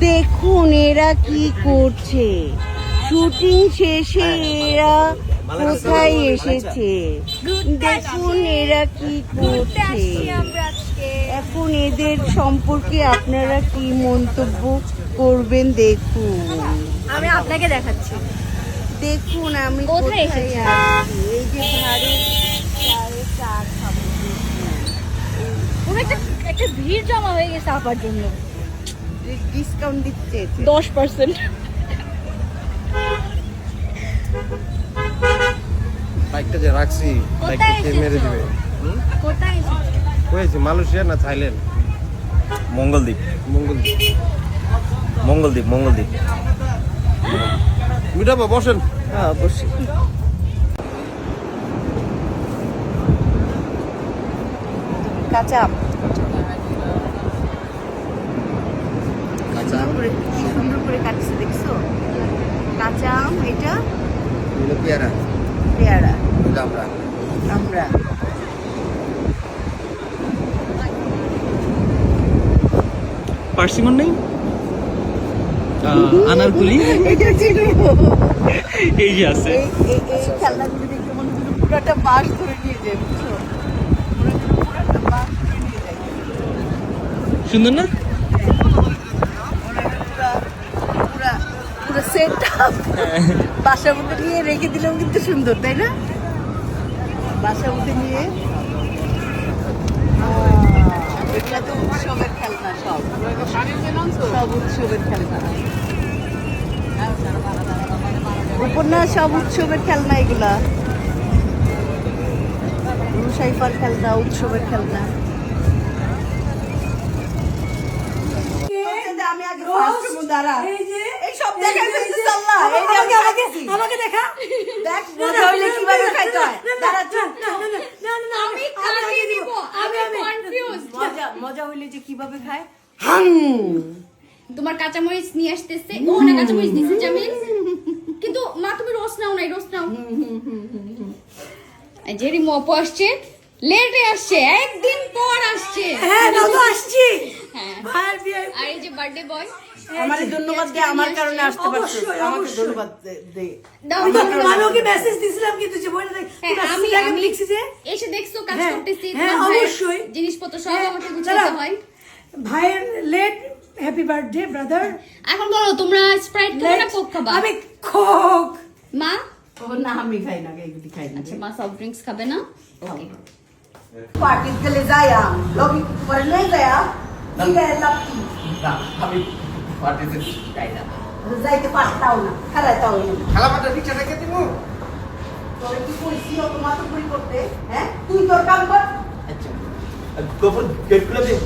দেখুন এরা কি করছে। শুটিং শেষে এরা কোথায় এসেছে? দেখুন এরা কি করছে। এখন এদের সম্পর্কে আপনারা কি মন্তব্য করবেন দেখুন। আমি আপনাকে দেখাচ্ছি। দেখুন আমি কোথায় এসেছি? আছি। এই যে চা খাব। একটা ভিড় জমা হয়ে গেছে আপার জন্য। ডিসকাউন্ট দিচ্ছে। দশ পার্সেন্ট বাইকটা যে রাখছি বাইকটা কে মেরে? দিবে? কোথায় হয়েছে মালয়েশিয়া না থাইল্যান্ড? মঙ্গলদ্বীপ। মঙ্গলদ্বীপ। মঙ্গলদ্বীপ মঙ্গলদ্বীপ। মিঠাবা বসেন। হ্যাঁ অবশ্যই কাঁচা কাঁচা আম। করে কি সুন্দর করে কাটছে দেখছ? কাঁচা আম এটা পেয়ারা। পেয়ারা। আমরা আমরা পার্সিমন নেই? আনারকুলি? এটা ছিল এই যে আছে। এই এই দেখে মনে হচ্ছিল পুরাটা বাস ধরে নিয়ে যায় বুঝছ? হচ্ছিল পুরাটা বাস ধরে নিয়ে যায়। সুন্দর না পুরা পুরা পুরো সেট বাসার মধ্যে নিয়ে রেখে দিলেও কিন্তু সুন্দর তাই না? বাসার মধ্যে নিয়ে। এগুলা তো উৎসবের খেলনা সব। সব উৎসবের খেলনা। উপন্যাস সব উৎসবের খেলনা এগুলা। রুসাইফার খেলনা উৎসবের খেলনা। আমি আগে দাঁড়া। এই সব জায়গায় ফেলতেছে আল্লাহ। এই যে আমি খাইতেছি। আমাকে দেখা। দেখ, মজা হইলে কীভাবে খাইতে হয়। দাঁড়া, চুপ। আমি খাইয়ে দিব আমি কনফিউজ মজা মজা হইলে যে কীভাবে খায়? তোমার কাঁচামরিচ নিয়ে আসতেছে। ও না কাঁচামরিচ দিছে জামিল। কিন্তু মা তুমি রোজ নাও নাই রোজ নাও। এই জেরি মপো আসছে। লেটে আসছে একদিন পর আসছে। হ্যাঁ দাদু আসছি। হ্যাঁ। আর এই যে বার্থডে বয় আমার ধন্যবাদ দে আমার কারণে আসতে পারছ। আমাকে ধন্যবাদ দে- দে। আমি তো দাও। আমি ওকে মেসেজ দিছিলাম কিন্তু যে বলে আমি আমি লিখছি যে এসে দেখছ কাজ করতেছি হ্যাঁ, অবশ্যই। জিনিসপত্র সব আমাকে গুছাতে হয়। ভাইয়ের লেট হ্যাপি বার্থডে ব্রাদার এখন বলো তোমরা স্প্রাইট খাবে না কোক খাবা? আমি মা? ও না আমি খাই না এগুলি খাই না। আচ্ছা মা সফট ড্রিঙ্কস খাবে না? ওকে পার্টির গেলে যায় পরে লই যায় ঠিক আছে লাপি আমি পার্টিতে যাই না। যাইতে পারতাও না খারাইতাও না। খেলা মাঠে রিক্সা রেখে দিব? তোরে কি কইছি অত মাথা করতে? হ্যাঁ? তুই তোর কাম কর। আচ্ছা। গোপন গেট খুলে দিই